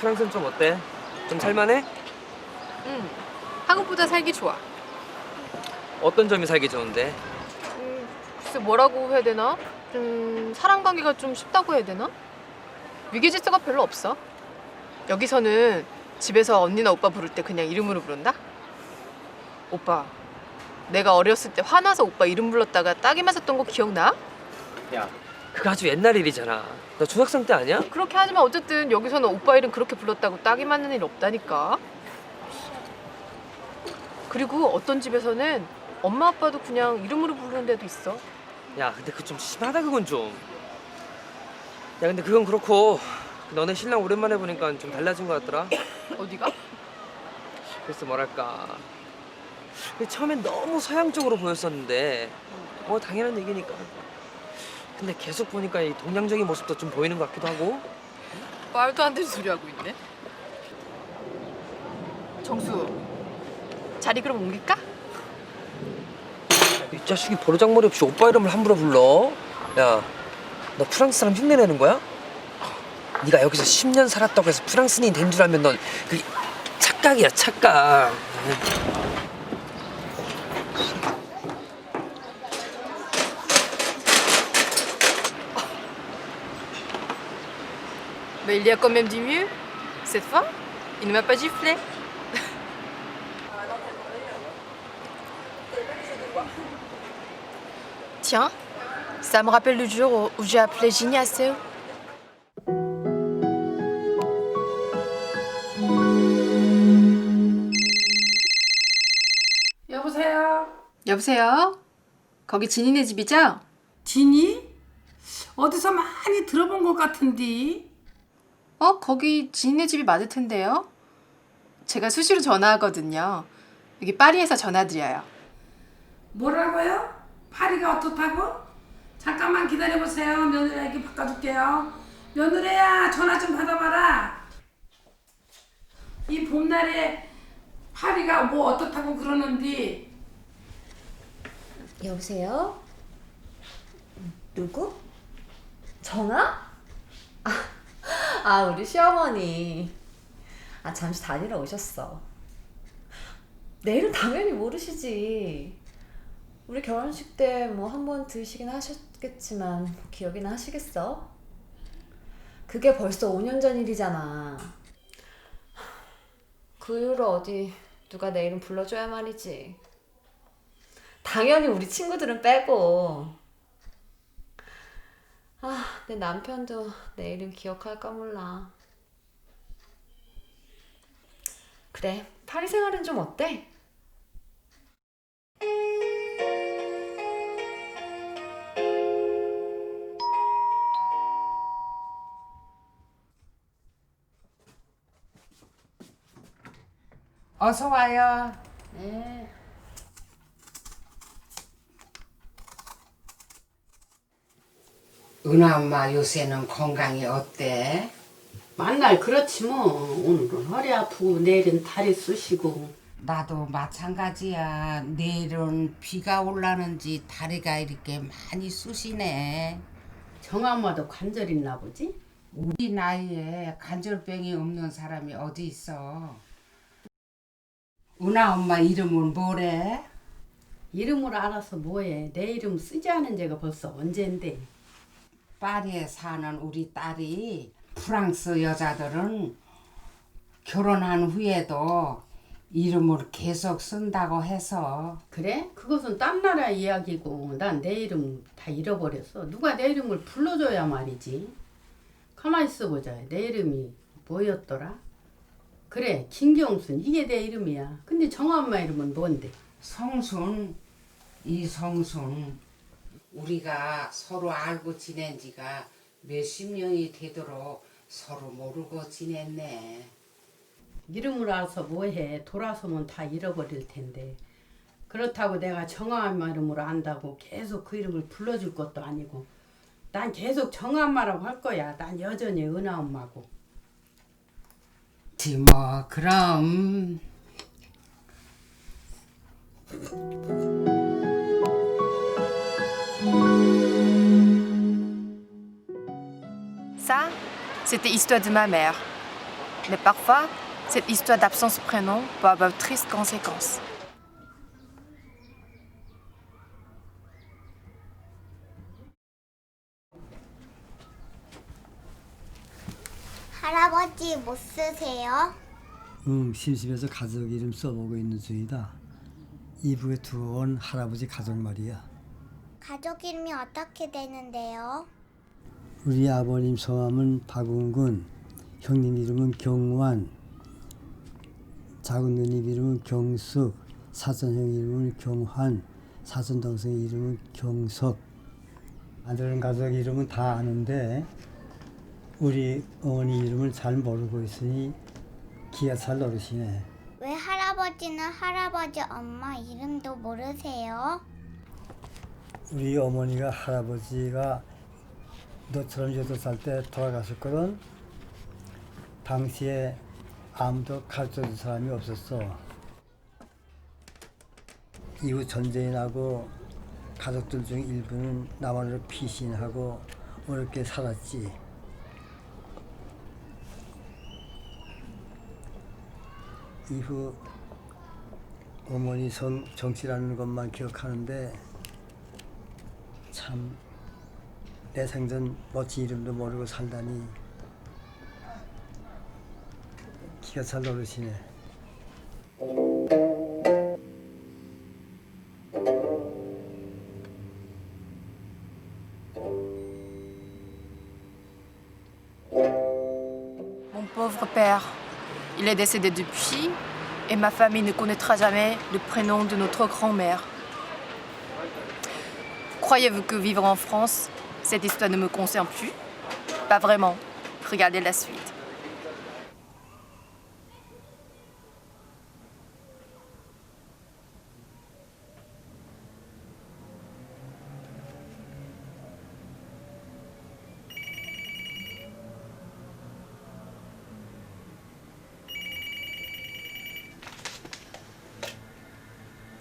프랑스는 좀 어때? 좀 살만해? 응. 한국보다 살기 좋아. 어떤 점이 살기 좋은데? 음, 글쎄 뭐라고 해야 되나? 좀 사람 관계가 좀 쉽다고 해야 되나? 위계 질서가 별로 없어. 여기서는 집에서 언니나 오빠 부를 때 그냥 이름으로 부른다? 오빠, 내가 어렸을 때 화나서 오빠 이름 불렀다가 따기 맞았던 거 기억나? 야, 그거 아주 옛날 일이잖아. 너 중학생 때 아니야? 그렇게 하지만 어쨌든 여기서는 오빠 이름 그렇게 불렀다고 따기 맞는 일 없다니까. 그리고 어떤 집에서는 엄마 아빠도 그냥 이름으로 부르는 데도 있어. 야, 근데 그거 좀 심하다 그건 좀. 야, 근데 그건 그렇고 너네 신랑 오랜만에 보니까 좀 달라진 것 같더라. 어디가? 그래서 뭐랄까. 처음엔 너무 서양적으로 보였었는데 뭐 당연한 얘기니까. 근데 계속 보니까 이 동양적인 모습도 좀 보이는 것 같기도 하고. 말도 안 되는 소리 하고 있네. 정수, 자리 그럼 옮길까? 이 자식이 버르장머리 없이 오빠 이름을 함부로 불러. 야, 너 프랑스 사람 흉내내는 거야? 네가 여기서 10년 살았다고 해서 프랑스인이 된 줄 알면 넌 그게 착각이야 착각. Mais il y a quand même du mieux. Cette fois, il ne m'a pas giflé. Tiens, ça me rappelle le jour où j'ai appelé Ginny à Séoul. 여보세요? 여보세요? 거기 진이네 집이죠? 진이? 어디서 많이 들어본 것 같은데? 어, 거기 지인네 집이 맞을 텐데요. 제가 수시로 전화하거든요. 여기 파리에서 전화드려요. 뭐라고요? 파리가 어떻다고? 잠깐만 기다려보세요. 며느리에게 바꿔줄게요. 며느리야 전화 좀 받아봐라. 이 봄날에 파리가 뭐 어떻다고 그러는디? 여보세요? 누구? 전화? 아, 아, 우리 시어머니. 아, 잠시 다니러 오셨어. 내일은 당연히 모르시지. 우리 결혼식 때 뭐 한 번 드시긴 하셨겠지만 뭐 기억이나 하시겠어? 그게 벌써 5년 전 일이잖아. 그 이후로 어디 누가 내 이름 불러줘야 말이지. 당연히 우리 친구들은 빼고. 아, 내 남편도 내 이름 기억할까 몰라. 그래, 파리 생활은 좀 어때? 어서 와요. 네. 은하 엄마 요새는 건강이 어때? 만날 그렇지 뭐 오늘은 허리 아프고 내일은 다리 쑤시고 나도 마찬가지야. 내일은 비가 올라는지 다리가 이렇게 많이 쑤시네. 정엄마도 관절 있나 보지? 우리 나이에 관절병이 없는 사람이 어디 있어? 은하 엄마 이름은 뭐래? 이름을 알아서 뭐해 내 이름 쓰지 않은 지가 벌써 언젠데 파리에 사는 우리 딸이 프랑스 여자들은 결혼한 후에도 이름을 계속 쓴다고 해서 그래? 그것은 딴 나라 이야기고 난 내 이름 다 잃어버렸어 누가 내 이름을 불러줘야 말이지 가만히 있어 보자 내 이름이 뭐였더라? 그래 김경순 이게 내 이름이야 근데 정엄마 이름은 뭔데? 성순 이성순 우리가 서로 알고 지낸 지가 몇십 년이 되도록 서로 모르고 지냈네. 이름을 알아서 뭐해? 돌아서면 다 잃어버릴 텐데. 그렇다고 내가 정엄마 이름으로 안다고 계속 그 이름을 불러줄 것도 아니고 난 계속 정엄마라고 할 거야. 난 여전히 은하 엄마고. 뭐 그럼 c'était histoire de ma mère. Mais parfois, cette histoire d'absence de prénom peut avoir de tristes conséquences. 할아버지 못 쓰세요? 응, 심심해서 가족 이름 써보고 있는 중이다. 이북에 들어온 할아버지 가족 말이야. 가족 이름이 어떻게 되는데요? 우리 아버님 성함은 박웅근, 형님 이름은 경완, 작은 누님 이름은 경숙, 사촌 형 이름은 경환, 사촌 동생 이름은 경석. 아들은 가족 이름은 다 아는데 우리 어머니 이름을 잘 모르고 있으니 기가 잘 노르시네. 왜 할아버지는 할아버지 엄마 이름도 모르세요? 우리 어머니가 할아버지가 너처럼 여덟 살때 돌아가셨거든. 당시에 아무도 가르쳐 준 사람이 없었어. 이후 전쟁이 나고 가족들 중 일부는 남한으로 피신하고 어렵게 살았지. 이후 어머니 성 정치라는 것만 기억하는데 참 내 생전 멋진 이름도 모르고 살다니 기가 잘 노르시네. Mon pauvre père, il est décédé depuis et ma famille ne connaîtra jamais le prénom de notre grand-mère. Croyez-vous que vivre en France, cette histoire ne me concerne plus Pas vraiment. Regardez la suite.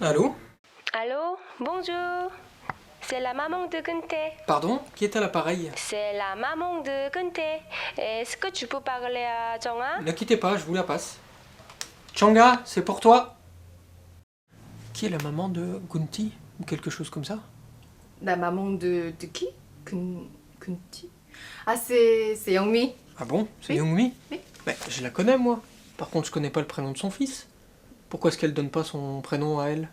Allô? Allô, bonjour. C'est la maman de Gunther. Pardon Qui est à l'appareil C'est la maman de Gunther. Est-ce que tu peux parler à Jonga Ne quittez pas, je vous la passe. Changa, c'est pour toi. Qui est la maman de Gunti Ou quelque chose comme ça La maman de, de qui Kun, Kunti Ah, c'est c'est Youngmi. Ah bon C'est Oui. Youngmi Oui. Mais je la connais moi. Par contre, je connais pas le prénom de son fils. Pourquoi est-ce qu'elle donne pas son prénom à elle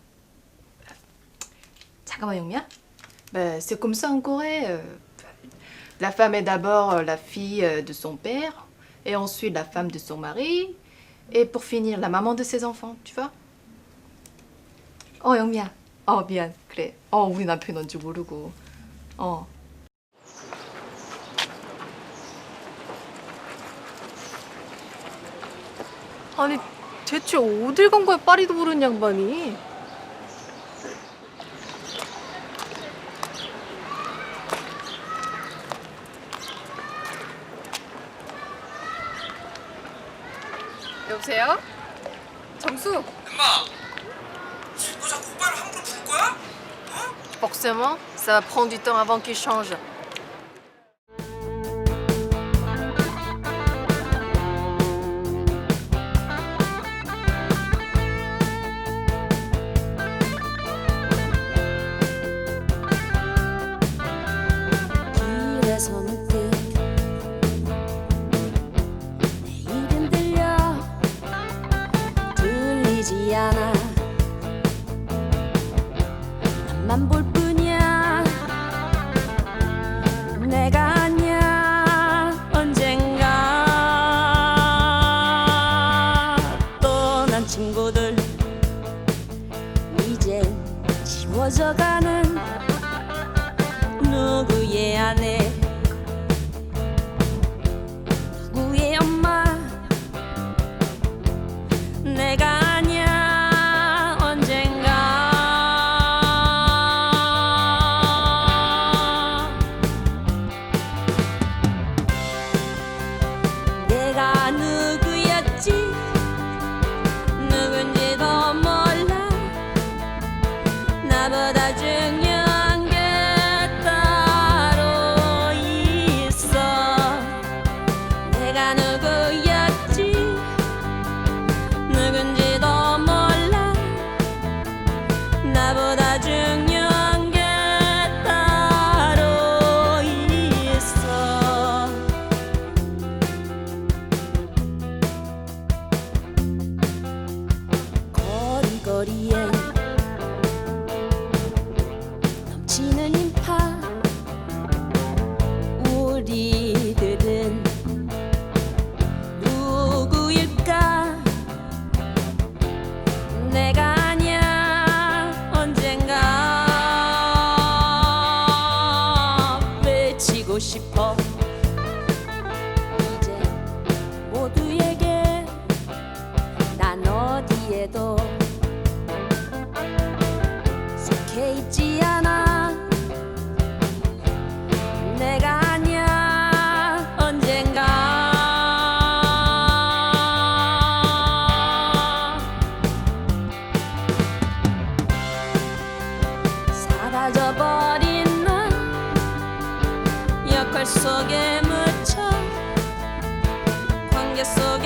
잠깐만 영미야. Ben, c'est comme ça en Corée. euh, La femme est d'abord euh, la fille euh, de son père, et ensuite la femme de son mari, et pour finir la maman de ses enfants, tu vois 어 영미야. 어 미안. 그래. 어 우리 남편 뭔지 모르고. 어. 아니 대체 어딜 간 거야 파리도 모르는 양반이. 여보세요? 정수? 엄마! 너 자꾸 오빠를 함부로 부를 거야? Forcément, ça va prendre du temps avant qu'il change. 지워져가는 누구의 아내? 누구의 엄마? 내가 속해 있지 않아. 내가 아니야 언젠가. 사라져버린 나 역할 속에 묻혀 관계 속